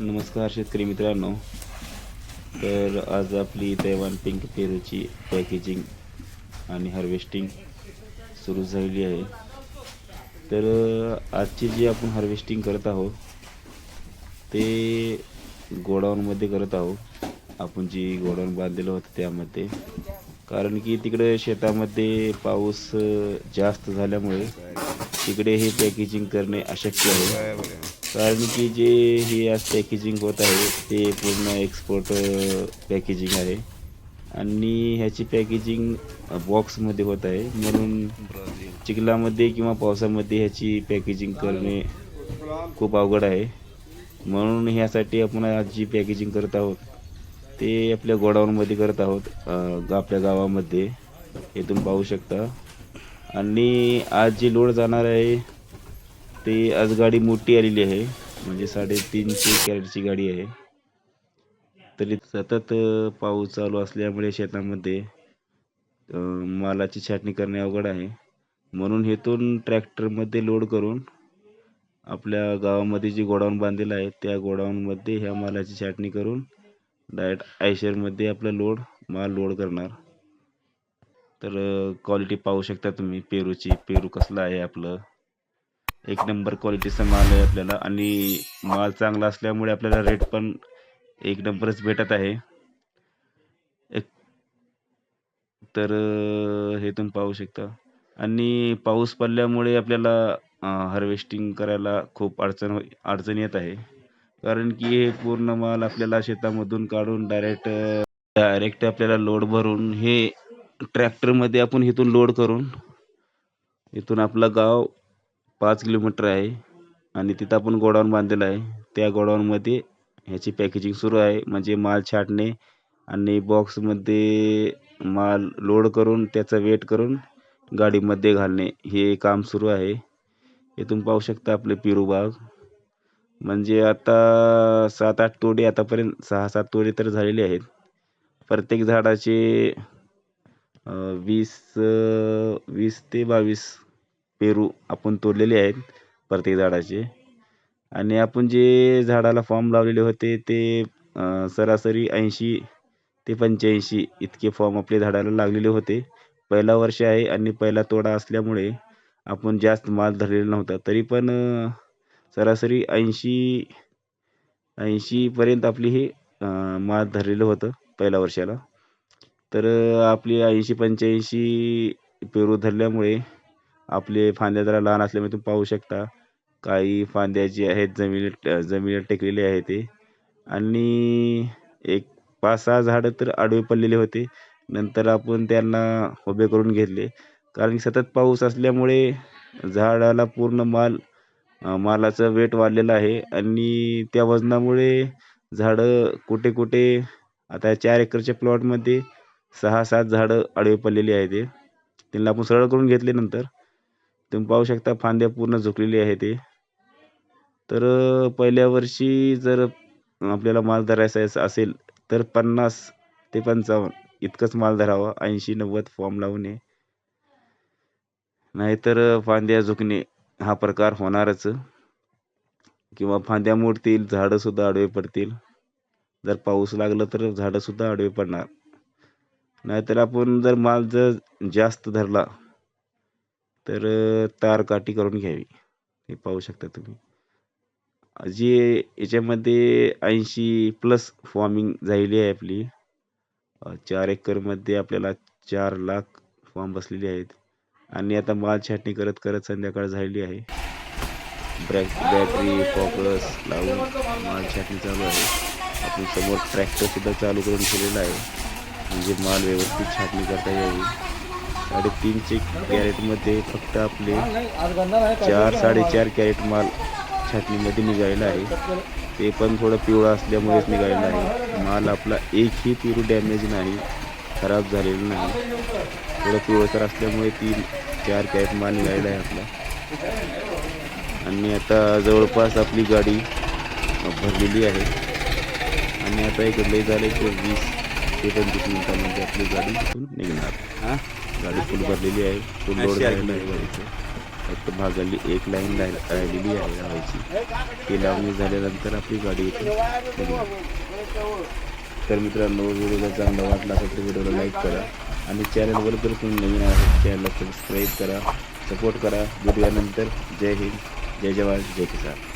नमस्कार शेतकरी मित्रांनो. तर आज आपली तैवान पिंक पेरूची पॅकेजिंग आणि हार्वेस्टिंग सुरू झालेली आहे. तर आजची जी आपण हार्वेस्टिंग करत आहोत ते गोडाऊनमध्ये करत आहोत. आपण जी गोडाऊन बांधलेलं होतं त्यामध्ये. कारण की तिकडे शेतामध्ये पाऊस जास्त झाल्यामुळे तिकडे हे पॅकेजिंग करणे अशक्य आहे. कारण की जे हे आज पॅकेजिंग होत आहे ते पूर्ण एक्सपोर्ट पॅकेजिंग आहे आणि ह्याची पॅकेजिंग बॉक्समध्ये होत आहे म्हणून चिखलामध्ये किंवा पावसामध्ये ह्याची पॅकेजिंग करणे खूप अवघड आहे म्हणून ह्यासाठी आपण आज जी पॅकेजिंग करत आहोत ते आपल्या गोडाऊनमध्ये करत आहोत आपल्या गावामध्ये इथून पाहू शकता आणि आज जी लोड जाणार आहे ते आज गाडी मोठी आलेली आहे. म्हणजे साडेतीनशे कॅरेटची गाडी आहे. तरी सतत पाऊस चालू असल्यामुळे शेतामध्ये मालाची छाटणी करणे अवघड आहे. म्हणून हेतून ट्रॅक्टरमध्ये लोड करून आपल्या गावामध्ये जी गोडाऊन बांधलेलं आहे त्या गोडाऊनमध्ये ह्या मालाची छाटणी करून डायरेक्ट आयशरमध्ये आपला लोड माल लोड करणार. तर क्वालिटी पाहू शकता तुम्ही. पेरूची पेरू कसलं आहे आपलं? एक नंबर क्वालिटीचा माल आहे आपल्याला आणि माल चांगला असल्यामुळे आपल्याला रेट पण एक नंबरच भेटत आहे. एक तर हे तुम्ही पाहू शकता. आणि पाऊस पडल्यामुळे आपल्याला हार्वेस्टिंग करायला खूप अडचण अडचण येत आहे. कारण की हे पूर्ण माल आपल्याला शेतामधून काढून डायरेक्ट डायरेक्ट आपल्याला लोड भरून हे ट्रॅक्टरमध्ये आपण इथून लोड करून इथून आपलं गाव पाच किलोमीटर आहे. आणि तिथं आपण गोडाऊन बांधलेलं आहे. त्या गोडाऊनमध्ये ह्याची पॅकेजिंग सुरू आहे. म्हणजे माल छाटणे आणि बॉक्समध्ये माल लोड करून त्याचा वेट करून गाडीमध्ये घालणे हे काम सुरू आहे. इथून पाहू शकता आपले पिरू बाग. म्हणजे आता सात आठ तोडे आतापर्यंत सहा सात तोडे तर झालेले आहेत. प्रत्येक झाडाचे वीस वीस ते बावीस पेरू आपण तोडलेले आहेत प्रत्येक झाडाचे. आणि आपण जे झाडाला फॉर्म लावलेले होते ते सरासरी ऐंशी ते पंच्याऐंशी इतके फॉर्म आपल्या झाडाला लागलेले होते. पहिला वर्ष आहे आणि पहिला तोडा असल्यामुळे आपण जास्त माल धरलेला नव्हता. तरी पण सरासरी ऐंशी ऐंशीपर्यंत आपली हे माल धरलेलं होतं पहिल्या वर्षाला. तर आपली ऐंशी पंच्याऐंशी पेरू धरल्यामुळे आपले फांद्या जरा लहान असल्यामुळे तुम्ही पाहू शकता. काही फांद्या जे आहेत जमिनीत जमिनीत टेकलेले आहे ते. आणि एक पाच सहा झाडं तर आडवे पडलेले होते. नंतर आपण त्यांना उभे करून घेतले. कारण सतत पाऊस असल्यामुळे झाडाला पूर्ण माल मालाचं वेट वाढलेलं आहे. आणि त्या वजनामुळे झाडं कुठे कुठे आता चार एकरच्या प्लॉटमध्ये सहा सात झाडं आडवे पडलेली आहे ते. त्यांना आपण सरळ करून घेतले नंतर. तुम्ही पाहू शकता फांद्या पूर्ण झुकलेली आहे ते. तर पहिल्या वर्षी जर आपल्याला माल धरायचा असेल तर पन्नास ते पंचावन्न इतकंच माल धरावा ऐंशी नव्वद फॉर्म लावू नये नाहीतर फांद्या झुकणे हा प्रकार होणारच. किंवा फांद्या मोडतील झाडंसुद्धा आडवे पडतील. जर पाऊस लागला तर झाडंसुद्धा आडवे पडणार. नाहीतर आपण जर माल जर जास्त धरला तर तार काठी करून घ्यावी. हे पाहू शकता तुम्ही. जे याच्यामध्ये ऐंशी प्लस फॉर्मिंग झालेली आहे आपली. चार एकरमध्ये आपल्याला चार लाख फॉर्म बसलेले आहेत. आणि आता माल छाटणी करत करत संध्याकाळ झालेली आहे. ब्रॅक बॅटरी फॉकस लावून माल छाटणी चालू आहे. आपण समोर ट्रॅक्टरसुद्धा चालू करून ठेवलेला आहे. म्हणजे माल व्यवस्थित छाटणी करता यावी. साडेतीनशे कॅरेटमध्ये फक्त आपले चार साडेचार कॅरेट माल छाटणीमध्ये निघालेला आहे. ते पण थोडं पिवळं असल्यामुळेच निघालेलं आहे. माल आपला एकही पिरू डॅमेज नाही खराब झालेला नाही. थोडं पिवळसर असल्यामुळे तीन चार कॅरेट माल निघालेला आहे आपला. आणि आता जवळपास आपली गाडी भरलेली आहे. आणि आता एक लय झालं की वीस ते पंचवीस मिनिटांमध्ये आपली गाडी निघणार. हां? गाडी फुल भरलेली आहे. फुल लोड झालेलं आहे. गाडीचं फक्त भागाली एक लाईन राहि राहिलेली आहे लावायची ती लावणी झाल्यानंतर आपली गाडी निघेल. तर मित्रांनो व्हिडिओ जर चांगला वाटला असेल तर व्हिडिओला लाईक करा. आणि चॅनलवर जर तुम्ही नवीन आहात चॅनलला सबस्क्राईब करा सपोर्ट करा. भेटूयानंतर जय हिंद. जय जवान. जय किसान.